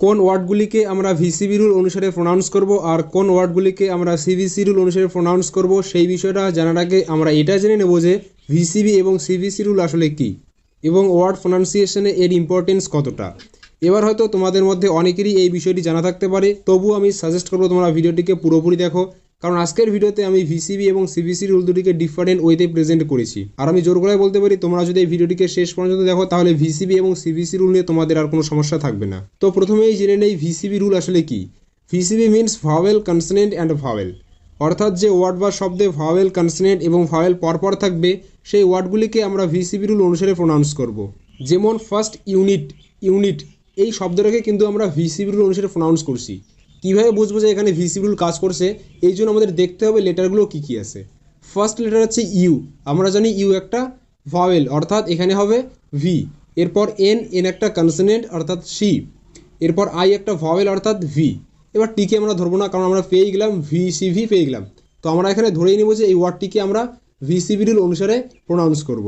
কোন ওয়ার্ডগুলিকে আমরা VCB rule অনুসারে প্রোনাউন্স করব আর কোন ওয়ার্ডগুলিকে আমরা সিভিসি রুল অনুসারে প্রোনাউন্স করব, সেই বিষয়টা জানার আগে আমরা এটা জেনে নেব যে ভিসিবি এবং সিভিসি রুল আসলে কি এবং ওয়ার্ড প্রোনাউন্সিয়েশনে এর ইম্পর্টেন্স কতটা। এবার হয়তো তোমাদের মধ্যে অনেকেরই এই বিষয়টি জানা থাকতে পারে তবু আমি সাজেস্ট করব তোমরা ভিডিওটিকে পুরোপুরি দেখো। কারণ আজকের ভিডিওতে আমি ভিসিবি এবং সিবিসি রুল দুটিকে ডিফারেন্ট ওয়েতে প্রেজেন্ট করেছি। আর আমি জোর করে বলতে পারি, তোমরা যদি এই ভিডিওটিকে শেষ পর্যন্ত দেখো, তাহলে ভিসিবি এবং সিবিসি রুল নিয়ে তোমাদের আর কোনো সমস্যা থাকবে না। তো প্রথমেই জেনে নেই ভিসিবি রুল আসলে কি। VCV means vowel consonant and vowel অর্থাৎ যে ওয়ার্ড বা শব্দে ভাওয়েল কনসনেন্ট এবং ভাওয়েল পরপর থাকবে, সেই ওয়ার্ডগুলিকে আমরা ভিসিবি রুল অনুসারে প্রোনাউন্স করব। যেমন ফার্স্ট ইউনিট ইউনিট এই শব্দটাকে কিন্তু আমরা ভিসিবি রুল অনুসারে প্রোনাউন্স করছি। কীভাবে বুঝব যে এখানে ভিসিবি রুল কাজ করছে? এই জন্য আমাদের দেখতে হবে লেটারগুলো কী কী আছে। ফার্স্ট লেটার হচ্ছে ইউ আমরা জানি ইউ একটা ভাওয়েল অর্থাৎ এখানে হবে ভি এরপর এন এন একটা কনসনেন্ট অর্থাৎ সি এরপর আই একটা ভাওয়েল অর্থাৎ ভি এবার টিকে আমরা ধরবো না, কারণ আমরা পেয়ে গেলাম ভি সি ভি পেয়ে গেলাম। তো আমরা এখানে ধরেই নেব যে এই ওয়ার্ডটিকে আমরা ভিসিবি রুল অনুসারে প্রোনাউন্স করব।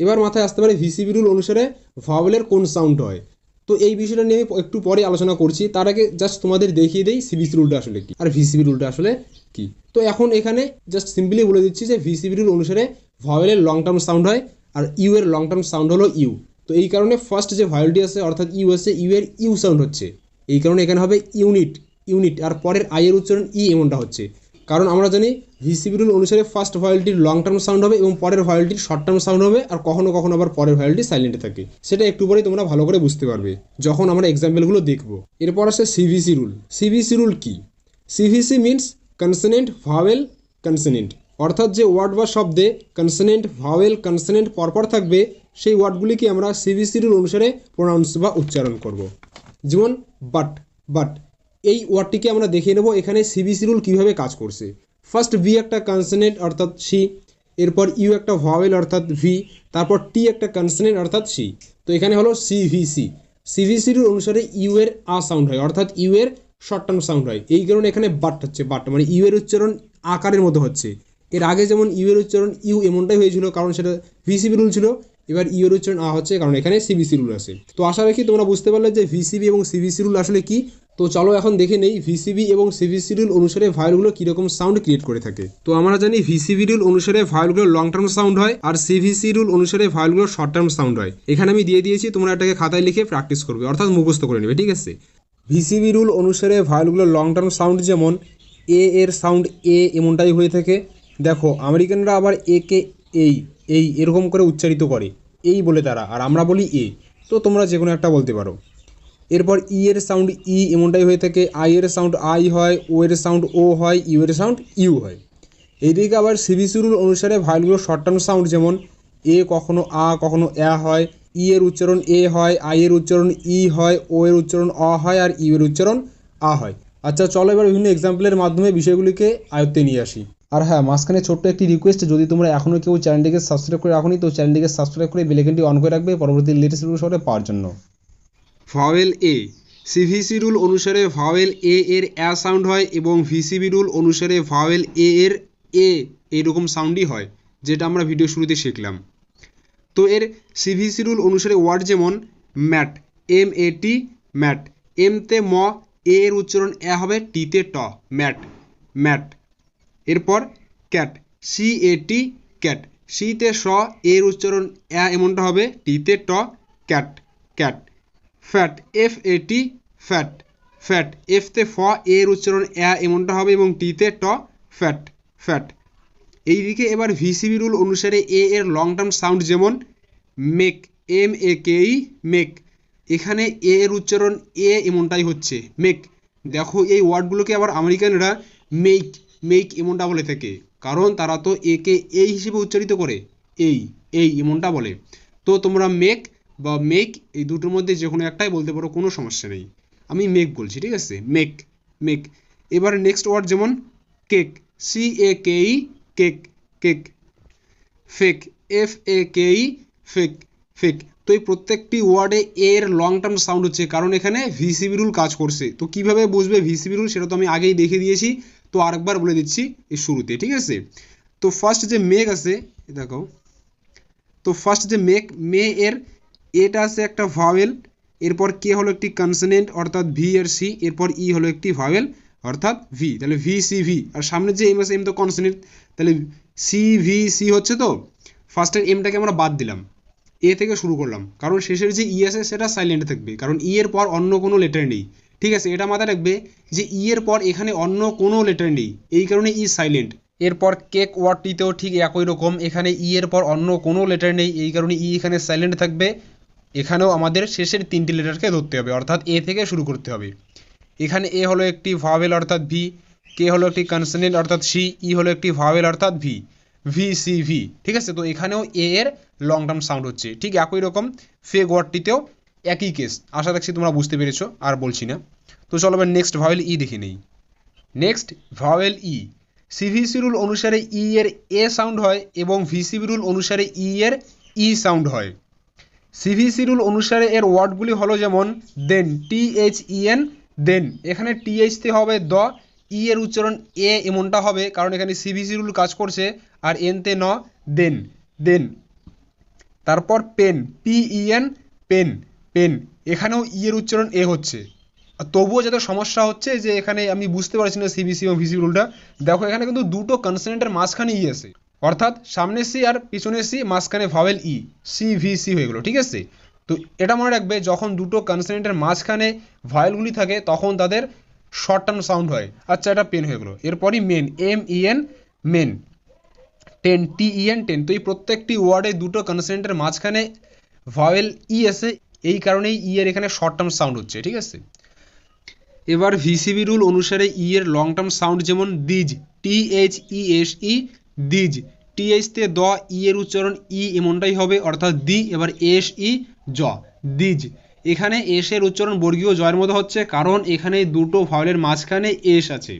এবার মাথায় আসতে পারে ভিসিবি রুল অনুসারে ভাওয়েলের কোন সাউন্ড হয়? তো এই বিষয়টা নিয়ে আমি একটু পরে আলোচনা করছি। তার আগে জাস্ট তোমাদের দেখিয়ে দেই সিবিসি রুলটা আসলে কি। আর ভিসিবি রুলটা আসলে কি। তো এখন এখানে জাস্ট সিম্পলি বলে দিচ্ছি যে ভিসিবি রুল অনুসারে ভাওয়েলের লং টার্ম সাউন্ড হয় আর ইউ এর লং টার্ম সাউন্ড হলো ইউ তো এই কারণে ফার্স্ট যে ভায়োলটি আছে, অর্থাৎ ইউ আছে ইউ এর ইউ সাউন্ড হচ্ছে। এই কারণে এখানে হবে ইউনিট ইউনিট আর পরের আই এর উচ্চারণ ই এমনটা হচ্ছে। কারণ আমরা জানি ভিসিবি রুল অনুসারে ফার্স্ট ভয়েলটির লং টার্ম সাউন্ড হবে এবং পরের ভয়েলটির শর্ট টার্ম সাউন্ড হবে আর কখনো কখনো আবার পরের ভয়েলটি সাইলেন্টে থাকে। সেটা একটু পরেই তোমরা ভালো করে বুঝতে পারবে, যখন আমরা এক্সাম্পলগুলো দেখব। এরপর আসে সিভিসি রুল সিভিসি রুল কি? CVC means consonant vowel consonant অর্থাৎ যে ওয়ার্ড বা শব্দে কনসনেন্ট ভাওয়েল কনসনেন্ট পরপর থাকবে, সেই ওয়ার্ডগুলিকে আমরা সিভিসি রুল অনুসারে প্রোনাউন্স বা উচ্চারণ করব। যেমন বাট বাট এই ওয়ার্ডটিকে আমরা দেখে নেব। এখানে সিবিসি রুল কীভাবে কাজ করছে। ফার্স্ট ভি একটা কনসনেন্ট অর্থাৎ সি এরপর ইউ একটা ভাওয়েল অর্থাৎ ভি তারপর টি একটা কনসনেন্ট অর্থাৎ সি তো এখানে হলো সিভিসি সিভিসি রুল অনুসারে ইউ এর আ সাউন্ড হয়, অর্থাৎ ইউ এর শর্ট টার্ম সাউন্ড হয়। এই কারণে এখানে বাট হচ্ছে বাট মানে ইউ এর উচ্চারণ আকারের মতো হচ্ছে। এর আগে যেমন ইউ এর উচ্চারণ ইউ এমনটাই হয়েছিল, কারণ সেটা ভিসিবি রুল ছিল। এবার ইউ এর উচ্চারণ আ হচ্ছে, কারণ এখানে সিবিসি রুল আছে। তো আশা রাখি তোমরা বুঝতে পারলে যে ভিসিবি এবং সিবিসি রুল আসলে কি। তো চলো এখন দেখে নেই ভিসিবি এবং সিবিসি রুল অনুসারে ভায়োলগুলো কীরকম সাউন্ড ক্রিয়েট করে থাকে। তো আমরা জানি ভিসিবি রুল অনুসারে ভায়োলগুলো লং টার্ম সাউন্ড হয় আর সিভিসি রুল অনুসারে ভায়োলগুলো শর্ট টার্ম সাউন্ড হয়। এখানে আমি দিয়ে দিয়েছি, তোমরা এটাকে খাতায় লিখে প্র্যাকটিস করবে, অর্থাৎ মুখস্থ করে নেবে, ঠিক আছে? ভিসিবি রুল অনুসারে ভায়োলগুলো লং টার্ম সাউন্ড যেমন এ এর সাউন্ড এ এমনটাই হয়ে থাকে। দেখো, আমেরিকানরা আবার এ কে এই এই এরকম করে উচ্চারিত করে। এই বলে তারা, আর আমরা বলি এ তো তোমরা যে কোনো একটা বলতে পারো। এরপর ই এর সাউন্ড ই এমনটাই হয়ে থাকে আই এর সাউন্ড আই হয় ও এর সাউন্ড ও হয় ইউ এর সাউন্ড ইউ হয়। এইদিকে আবার সিবিসি রুল অনুসারে ভাইলগুলো শর্ট টার্ম সাউন্ড যেমন এ কখনো আ, কখনো এ হয় ই এর উচ্চারণ এ হয় আই এর উচ্চারণ ই হয় ও এর উচ্চারণ অ হয়, আর ইউ এর উচ্চারণ আ হয়। আচ্ছা চলো এবার বিভিন্ন এক্সাম্পলের মাধ্যমে বিষয়গুলিকে আয়ত্তে নিয়ে আসি। আর হ্যাঁ মাঝখানে ছোট্ট একটি রিকোয়েস্ট যদি তোমরা এখনও কেউ চ্যানেলটিকে সাবস্ক্রাইব করে রাখোনি, তো চ্যানেলটিকে সাবস্ক্রাইব করে বেলেকেনটি অন করে রাখবে, পরবর্তী লেটেস্ট ভিডিও সবাই পাওয়ার জন্য। ভাওয়েল এ সিভিসি রুল অনুসারে ভাওয়েল এ এর অ্যা সাউন্ড হয় এবং ভিসিবি রুল অনুসারে ভাওয়েল এ এর এ এরকম সাউন্ডই হয়, যেটা আমরা ভিডিও শুরুতে শিখলাম। তো এর সিভিসি রুল অনুসারে ওয়ার্ড যেমন mat M A T mat. এমতে ম এ এর উচ্চারণ এ হবে টিতে ট, ম্যাট ম্যাট। এরপর cat C A T cat. সিতে স এর উচ্চারণ এ এমনটা হবে টিতে ট, cat cat. Fat F A T fat fat এফতে ফ এর উচ্চারণ এ এমনটা হবে এবং টিতে ট ফ্যাট ফ্যাট এইদিকে এবার ভিসিবি রুল অনুসারে এ এর লং টার্ম সাউন্ড যেমন make M A K E make এখানে এ এর উচ্চারণ এ এমনটাই হচ্ছে মেক দেখো এই ওয়ার্ডগুলোকে আবার আমেরিকানরা মেক মেক এমনটা বলে থাকে, কারণ তারা তো একে এই হিসেবে উচ্চারিত করে, এই এই এমনটা বলে। তো তোমরা মেক বা মেক এই দুটোর মধ্যে যে কোনো একটাই বলতে পারো কোনো সমস্যা নেই। আমি মেক বলছি, ঠিক আছে? মেক মেক এবার নেক্সট ওয়ার্ড যেমন cake C A K E cake cake fake F A K E fake fake তো এই প্রত্যেকটি ওয়ার্ডে এর লং টার্ম সাউন্ড হচ্ছে, কারণ এখানে ভিসিবি রুল কাজ করছে। তো কীভাবে বুঝবে ভিসিবি রুল সেটা তো আমি আগেই দেখে দিয়েছি। তো আরেকবার বলে দিচ্ছি এই শুরুতে, ঠিক আছে? তো ফার্স্ট যে মেক আছে দেখো তো ফার্স্ট যে মেক মে এর এটা আছে একটা ভাওয়েল এরপর কে হলো একটি কনসনেন্ট অর্থাৎ ভি আর সি এরপর ই হলো একটি ভাওয়েল অর্থাৎ ভি তাহলে ভি সি ভি আর সামনে যে এম আছে এম তো কনসনেন্ট তাহলে সি ভি সি হচ্ছে তো ফার্স্টের এমটাকে আমরা বাদ দিলাম এ থেকে শুরু করলাম, কারণ শেষের যে ই আছে, সেটা সাইলেন্ট থাকবে, কারণ ই এর পর অন্য কোনো লেটার নেই, ঠিক আছে? এটা মাথায় রাখবে যে ই এর পর এখানে অন্য কোনো লেটার নেই, এই কারণে ই সাইলেন্ট এরপর কেক ওয়ার্ডটিতেও ঠিক একই রকম, এখানে ই এর পর অন্য কোনো লেটার নেই, এই কারণে ই এখানে সাইলেন্ট থাকবে এখানেও আমাদের শেষের তিনটি লেটারকে ধরতে হবে, অর্থাৎ এ থেকে শুরু করতে হবে। এখানে এ হলো একটি ভাওয়েল অর্থাৎ ভি কে হলো একটি কনসনেন্ট অর্থাৎ সি ই হলো একটি ভাওয়েল অর্থাৎ ভি ভি সি ভি ঠিক আছে? তো এখানেও এ এর লং টার্ম সাউন্ড হচ্ছে। ঠিক একই রকম ফে ওয়ার্ডটিতেও একই কেস আশা রাখছি তোমরা বুঝতে পেরেছ, আর বলছি না। তো চলো এবার নেক্সট ভাওয়েল ই দেখে নেই। Next vowel E CVC rule অনুসারে ই এর এ সাউন্ড হয় এবং ভিসিবি রুল অনুসারে ই এর ই সাউন্ড হয়। সিভিসি রুল অনুসারে এর ওয়ার্ডগুলি হলো যেমন দেন টি এইচ ই এন দেন এখানে টি এইচতে হবে দ ই এর উচ্চারণ এ এমনটা হবে কারণ এখানে সিভিসি রুল কাজ করছে আর এনতে ন দেন দেন তারপর pen P E N pen pen এখানেও ই এর উচ্চারণ এ হচ্ছে। তবুও যাতে সমস্যা হচ্ছে যে এখানে আমি বুঝতে পারছি না সিবিসি এবং ভিসি রুলটা দেখো এখানে কিন্তু দুটো কনসনেন্টের মাঝখানে ই আছে। অর্থাৎ সামনে সি আর পিছনে সি, মাঝখানে vowel E C V C হয়ে গেলো, ঠিক আছে? তো এটা মনে রাখবে, যখন দুটো কনসনেন্টের মাঝখানে ভাওয়েলগুলি থাকে, তখন তাদের শর্ট টার্ম সাউন্ড হয়। আচ্ছা এটা পেন হয়ে গেলো। এরপরই men M E N men ten T E N ten তো এই প্রত্যেকটি ওয়ার্ডে দুটো কনসনেন্টের মাঝখানে ভাওয়েল ই আছে, এই কারণেই ই এর এখানে শর্ট টার্ম সাউন্ড হচ্ছে, ঠিক আছে? এবার ভিসিবি রুল অনুসারে ই এর লং টার্ম সাউন্ড যেমন these T H E S E these T এইচতে দ ই এর উচ্চারণ ই এমনটাই হবে, অর্থাৎ দি এবার এস, ই, জ দিজ এখানে এস এর উচ্চারণ বর্গীয় জয়ের মতো হচ্ছে, কারণ এখানে দুটো ভাওয়েলের মাঝখানে এস আছে।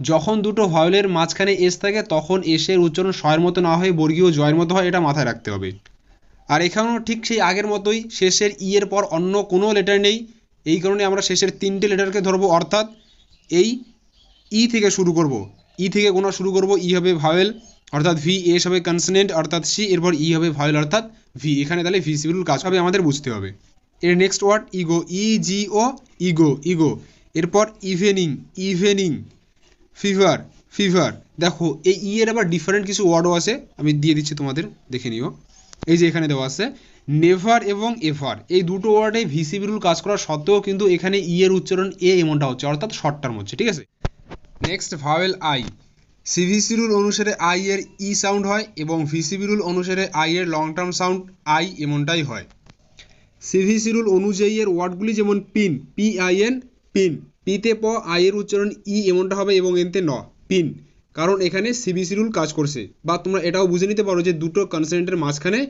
যখন দুটো ভাওয়েলের মাঝখানে এস থাকে, তখন এসের উচ্চারণ শয়ের মতো না হয়ে বর্গীয় জয়ের মতো হয়, এটা মাথায় রাখতে হবে। আর এখানেও ঠিক সেই আগের মতোই শেষের ই এর পর অন্য কোনো লেটার নেই। এই কারণে আমরা শেষের তিনটে লেটারকে ধরবো, অর্থাৎ এই ই থেকে শুরু করব। ই থেকে গোনা শুরু করব, ই হবে ভাওয়েল অর্থাৎ ভি এস হবে কনসনেন্ট অর্থাৎ সি এরপর ই হবে ভাওয়েল অর্থাৎ ভি এখানে তাহলে ভি সিভিল কাজ হবে, আমাদের বুঝতে হবে। এর next word ego E G O ego ego এরপর ইভেনিং ইভেনিং ফিভার ফিভার দেখো, এই ই এর আবার ডিফারেন্ট কিছু ওয়ার্ডও আছে, আমি দিয়ে দিচ্ছি তোমাদের, দেখে নিও। এই যে এখানে দেওয়া আছে নেভার এবং এভার এই দুটো ওয়ার্ডে ভিসিবি রুল কাজ করা সত্ত্বেও কিন্তু এখানে ই এর উচ্চারণ এ এমনটা হচ্ছে, অর্থাৎ শর্ট টার্ম হচ্ছে, ঠিক আছে? Next vowel I CVC rule অনুসারে আই এর ই সাউন্ড হয় এবং ভিসিবি রুল অনুসারে আই এর লং টার্ম সাউন্ড আই এমনটাই হয়। সিভিসি রুল অনুযায়ী এর ওয়ার্ডগুলি যেমন pin P I N pin. পিতে প আই এর উচ্চারণ ই এমনটা হবে এবং এনতে ন, পিন। কারণ এখানে সিবিসি রুল কাজ করছে বা তোমরা এটাও বুঝে নিতে পারো যে দুটো কনসেন্টের মাঝখানে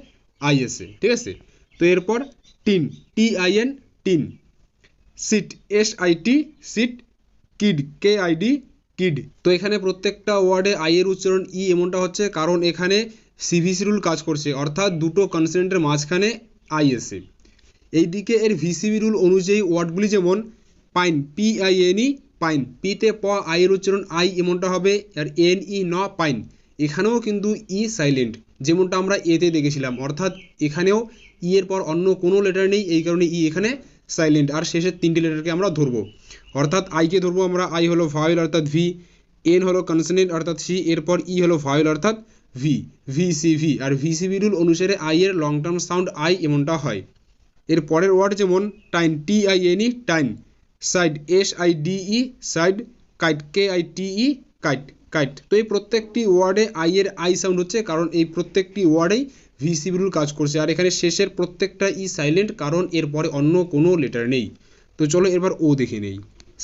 আই আছে, ঠিক আছে? তো এরপর tin T I N tin. Sit S I T sit kid K I D kid. তো এখানে প্রত্যেকটা ওয়ার্ডে আই এর উচ্চারণ ই এমনটা হচ্ছে, কারণ এখানে সিভিসি রুল কাজ করছে। অর্থাৎ দুটো কনসেন্টের মাঝখানে আই আছে এইদিকে এর ভিসিবি রুল অনুযায়ী ওয়ার্ডগুলি যেমন pine P I N E pine. পিতে প আই এর উচ্চারণ আই এমনটা হবে, আর এন ই ন, পাইন। এখানেও কিন্তু ই সাইলেন্ট যেমনটা আমরা এতে দেখেছিলাম। অর্থাৎ এখানেও ই এর পর অন্য কোনো লেটার নেই, এই কারণে ই এখানে সাইলেন্ট আর শেষের তিনটি লেটারকে আমরা ধরবো। অর্থাৎ আইকে ধরবো আমরা আই হলো ভাওয়েল অর্থাৎ ভি এন হলো কনসনেন্ট অর্থাৎ সি এরপর ই হলো ভাওয়েল অর্থাৎ ভি ভি সি ভি আর ভিসিবি রুল অনুসারে আই এর লং টার্ম সাউন্ড আই এমনটা হয়। এর পরের ওয়ার্ড যেমন tine T I N E tine side S I D E side kite K I T E kite kite তো এই প্রত্যেকটি ওয়ার্ডে আই এর আই সাউন্ড হচ্ছে, কারণ এই প্রত্যেকটি ওয়ার্ডেই ভিসিবি রুল কাজ করছে। আর এখানে শেষের প্রত্যেকটা ই সাইলেন্ট কারণ এর পরে অন্য কোনো লেটার নেই। তো চলো এবার ও দেখে নেই।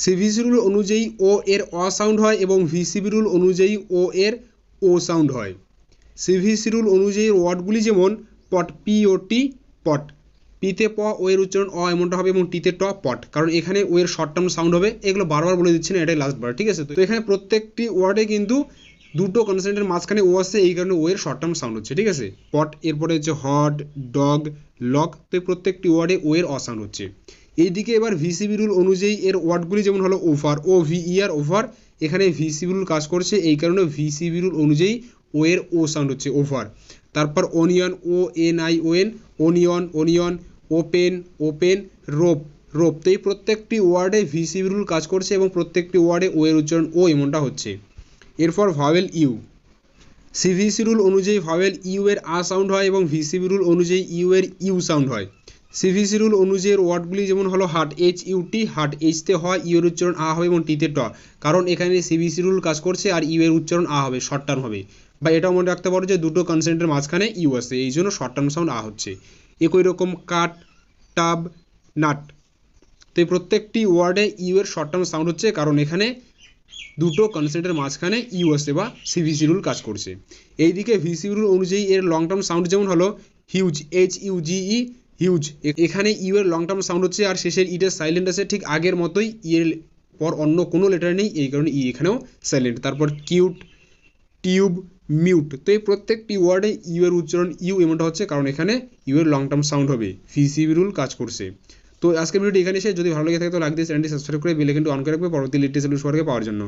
সিভিসি রুল অনুযায়ী ও এর অ সাউন্ড হয় এবং ভিসিবি রুল অনুযায়ী ও এর ও সাউন্ড হয়। সিভিসি রুল অনুযায়ী ওয়ার্ডগুলি যেমন পট পি ও টি পট পিতে প ও এর উচ্চারণ অ এমনটা হবে এবং টিতে ট পট কারণ এখানে ও এর শর্ট টার্ম সাউন্ড হবে। এগুলো বারবার বলে দিচ্ছি না, এটাই লাস্ট বার, ঠিক আছে? তো এখানে প্রত্যেকটি ওয়ার্ডে কিন্তু দুটো কনসেন্টের মাঝখানে ও আসছে এই কারণে ও এর শর্ট টার্ম সাউন্ড হচ্ছে, ঠিক আছে? পট এরপরে হচ্ছে হট ডগ লক তো এই প্রত্যেকটি ওয়ার্ডে ও এর অ সাউন্ড হচ্ছে। এইদিকে এবার ভিসিবি রুল অনুযায়ী এর ওয়ার্ডগুলি যেমন হলো ওভার ও ভি ইয়ার ওভার এখানে ভিসিবি রুল কাজ করছে, এই কারণে ভিসিবি রুল অনুযায়ী ও এর ও সাউন্ড হচ্ছে ওভার তারপর onion O N I O N onion onion open open rope rope তো এই প্রত্যেকটি ওয়ার্ডে ভিসিবি রুল কাজ করছে এবং প্রত্যেকটি ওয়ার্ডে ও এর উচ্চারণ ও এমনটা হচ্ছে। এরপর ভাওয়েল ইউ। সিভিসি রুল অনুযায়ী ভাওয়েল ইউ এর আ সাউন্ড হয় এবং ভিসিবি রুল অনুযায়ী ইউ এর ইউ সাউন্ড হয়। সিভিসি রুল অনুযায়ী ওয়ার্ডগুলি যেমন হলো hut H U T hut এইচতে হয় ইউ এর উচ্চারণ আ হবে এবং টিতে ট। কারণ এখানে সিভিসি রুল কাজ করছে আর ইউ এর উচ্চারণ আ হবে শর্ট টার্ম হবে। বা এটাও মনে রাখতে পারো যে দুটো কনসেন্টের মাঝখানে ইউ আছে, এই জন্য শর্ট টার্ম সাউন্ড আ হচ্ছে। একই রকম কাট, টাব, নাট। তো এই প্রত্যেকটি ওয়ার্ডে ইউ এর শর্ট টার্ম সাউন্ড হচ্ছে, কারণ এখানে দুটো কনসেন্টের মাঝখানে ইউ আসছে বা সিভিসি রুল কাজ করছে। এইদিকে ভিসি রুল অনুযায়ী এর লং টার্ম সাউন্ড যেমন হলো huge H U G E huge এখানে ইউ এর লং টার্ম সাউন্ড হচ্ছে আর শেষের ইটের সাইলেন্ট আছে ঠিক আগের মতোই ই এর পর অন্য কোনো লেটার নেই, এই কারণে ই এখানেও সাইলেন্ট তারপর কিউট টিউব মিউট তো এই প্রত্যেকটি ওয়ার্ডে ইউ এর উচ্চারণ ইউ এমনটা হচ্ছে কারণ এখানে ইউ এর লং টার্ম সাউন্ড হবে। ভিসিবি রুল কাজ করছে। তো আজকের ভিডিওটি এখানে শেষ। যদি ভালো লেগে থাকে তো লাইক দিয়ে চ্যানেলটি সাবস্ক্রাইব করে বেল আইকনটি অন করে রাখবে পরবর্তী লেটেস্ট সবার আগে পাওয়ার জন্য।